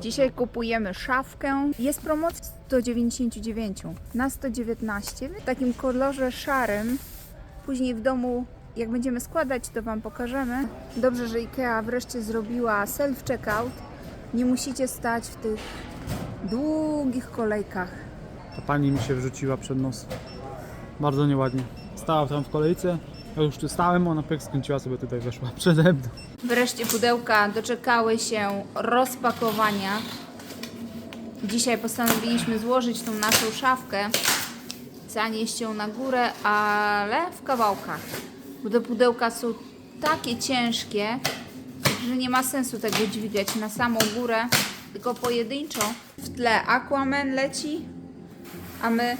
Dzisiaj kupujemy szafkę. Jest promocja 199 na 119 w takim kolorze szarym. Później w domu, jak będziemy składać, to Wam pokażemy. Dobrze, że IKEA wreszcie zrobiła self-checkout. Nie musicie stać w tych długich kolejkach. Ta pani mi się wrzuciła przed nos. Bardzo nieładnie. Stała tam w kolejce. Ja już tu stałem, ona pyk skręciła sobie tutaj, weszła przede mną. Wreszcie pudełka doczekały się rozpakowania. Dzisiaj postanowiliśmy złożyć tą naszą szafkę, zanieść ją na górę, ale w kawałkach. Bo te pudełka są takie ciężkie, że nie ma sensu tego dźwigać na samą górę, tylko pojedynczo. W tle Aquaman leci, a my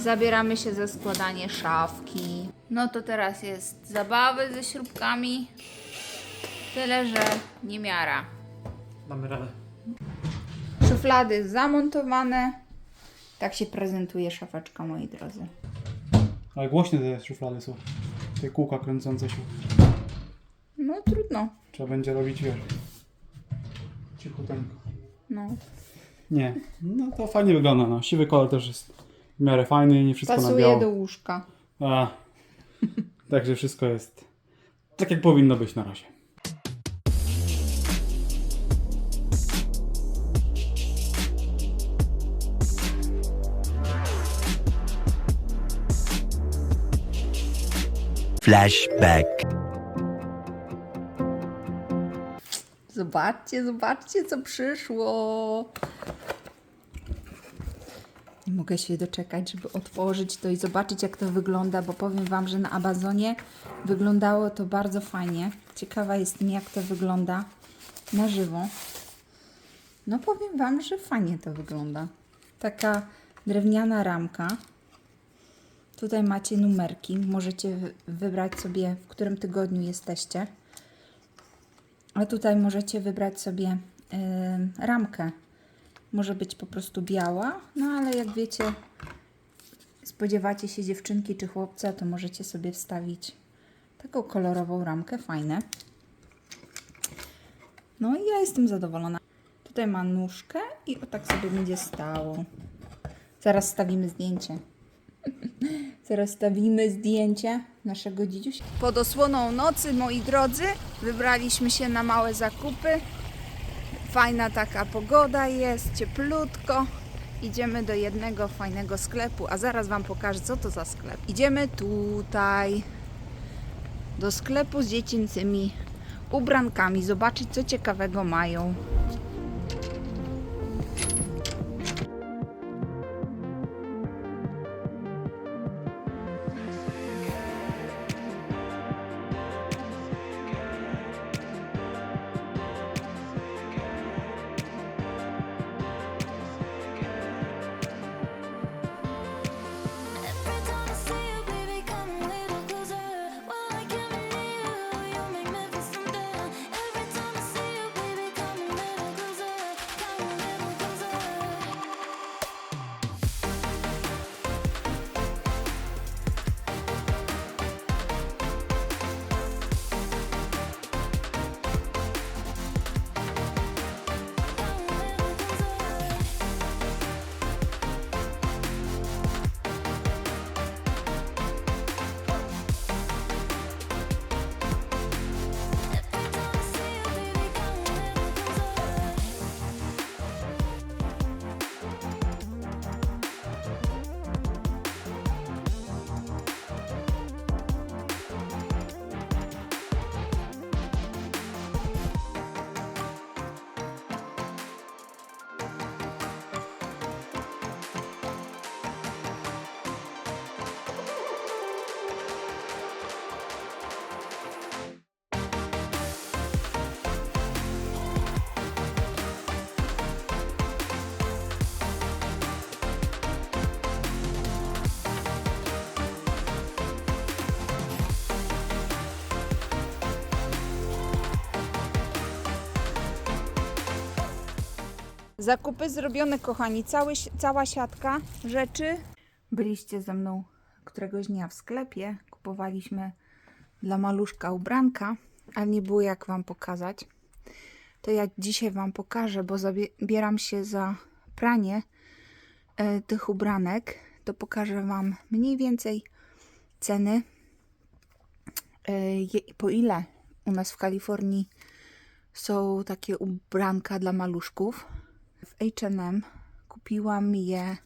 zabieramy się za składanie szafki. No to teraz jest zabawy ze śrubkami. Tyle, że nie miara. Damy radę. Szuflady zamontowane. Tak się prezentuje szafeczka, moi drodzy. Ale głośne te szuflady są. Te kółka kręcące się. No trudno. Trzeba będzie robić, wiesz, cichuteńko. No. Nie, no to fajnie wygląda, no. Siwy kolor też jest w miarę fajny, nie wszystko na Pasuje biało. do łóżka. A, także wszystko jest tak, jak powinno być na razie. Flashback. Zobaczcie, zobaczcie, co przyszło. Nie mogę się doczekać, żeby otworzyć to i zobaczyć, jak to wygląda, bo powiem Wam, że na Amazonie wyglądało to bardzo fajnie. Ciekawa jestem, jak to wygląda na żywo. No powiem Wam, że fajnie to wygląda. Taka drewniana ramka. Tutaj macie numerki. Możecie wy- wybrać sobie, w którym tygodniu jesteście. A tutaj możecie wybrać sobie y, ramkę. Może być po prostu biała, no ale jak wiecie, spodziewacie się dziewczynki czy chłopca, to możecie sobie wstawić taką kolorową ramkę, fajne. No i ja jestem zadowolona. Tutaj ma nóżkę i o tak sobie będzie stało. Zaraz stawimy zdjęcie. Zaraz stawimy zdjęcie naszego dzidziusia. Pod osłoną nocy, moi drodzy, wybraliśmy się na małe zakupy. Fajna taka pogoda jest, cieplutko. Idziemy do jednego fajnego sklepu, a zaraz Wam pokażę, co to za sklep. Idziemy tutaj do sklepu z dziecięcymi ubrankami, zobaczyć, co ciekawego mają. Zakupy zrobione, kochani. Cały, cała siatka rzeczy. Byliście ze mną któregoś dnia w sklepie. Kupowaliśmy dla maluszka ubranka, ale nie było jak Wam pokazać. to ja dzisiaj Wam pokażę, bo zabieram się za pranie e, tych ubranek, to pokażę Wam mniej więcej ceny, je- po ile u nas w Kalifornii są takie ubranka dla maluszków. W H&M kupiłam je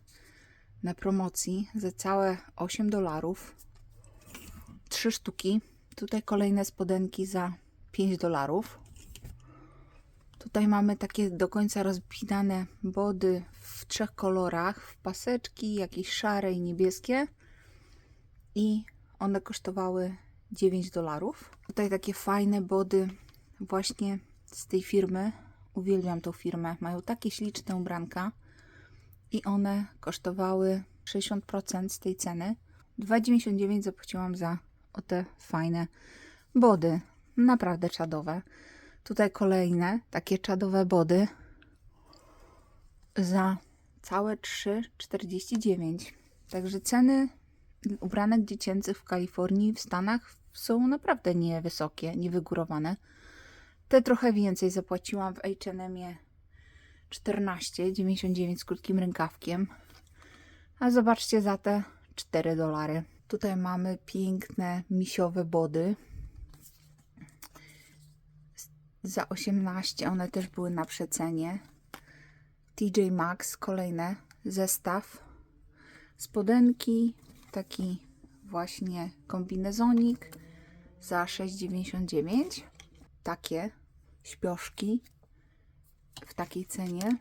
na promocji za całe 8 dolarów. Trzy sztuki. Tutaj kolejne spodenki za 5 dolarów. Tutaj mamy takie do końca rozpinane body w trzech kolorach, w paseczki, jakieś szare i niebieskie. I one kosztowały 9 dolarów. Tutaj takie fajne body właśnie z tej firmy. Uwielbiam tą firmę. Mają takie śliczne ubranka i one kosztowały 60% z tej ceny. 2,99 zapłaciłam za o te fajne body. Naprawdę czadowe. Tutaj kolejne takie czadowe body za całe 3,49. Także ceny ubranek dziecięcych w Kalifornii, w Stanach są naprawdę niewysokie, niewygórowane. Te trochę więcej zapłaciłam w H&M 14,99 z krótkim rękawkiem. A zobaczcie za te 4 dolary. Tutaj mamy piękne misiowe body. Za 18 one też były na przecenie. TJ Maxx, kolejne zestaw. Spodenki, taki właśnie kombinezonik za 6,99. Takie śpioszki w takiej cenie.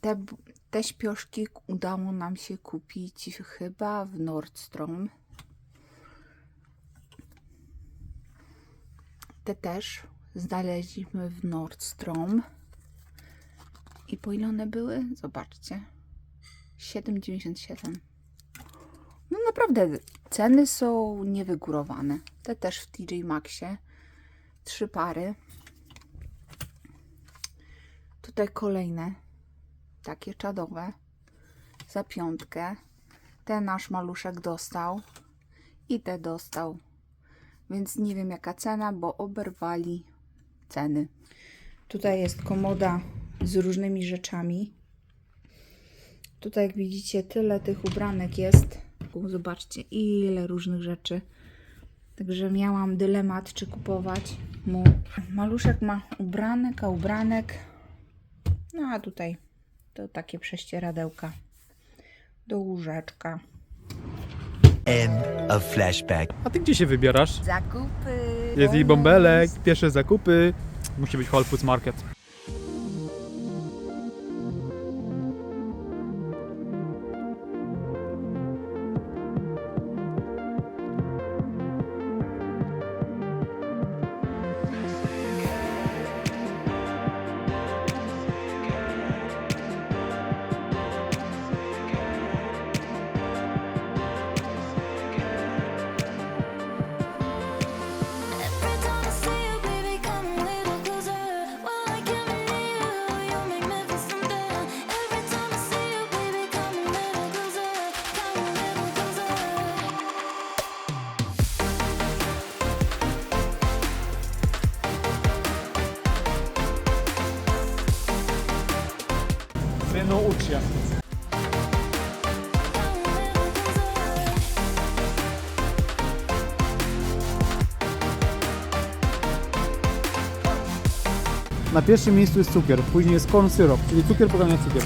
Te, te śpioszki udało nam się kupić chyba w Nordstrom. Te też znaleźliśmy w Nordstrom. I po ile one były? Zobaczcie. 7,97. No naprawdę, ceny są niewygórowane. Te też w TJ Maxie. Trzy pary. Tutaj kolejne, takie czadowe, za piątkę. Ten nasz maluszek dostał i te dostał. Więc nie wiem jaka cena, bo oberwali ceny. Tutaj jest komoda z różnymi rzeczami. Tutaj jak widzicie tyle tych ubranek jest. Zobaczcie ile różnych rzeczy. Także miałam dylemat czy kupować mu. Maluszek ma ubranek, a ubranek no a tutaj to takie prześcieradełka do łóżeczka. End of flashback. A ty gdzie się wybierasz? Zakupy! Jest i bąbelek, pierwsze zakupy. Musi być Whole Foods Market. Synu, ucz się. Come a little closer. Na pierwszym miejscu jest cukier, później jest corn syrup, czyli cukier pogania cukier.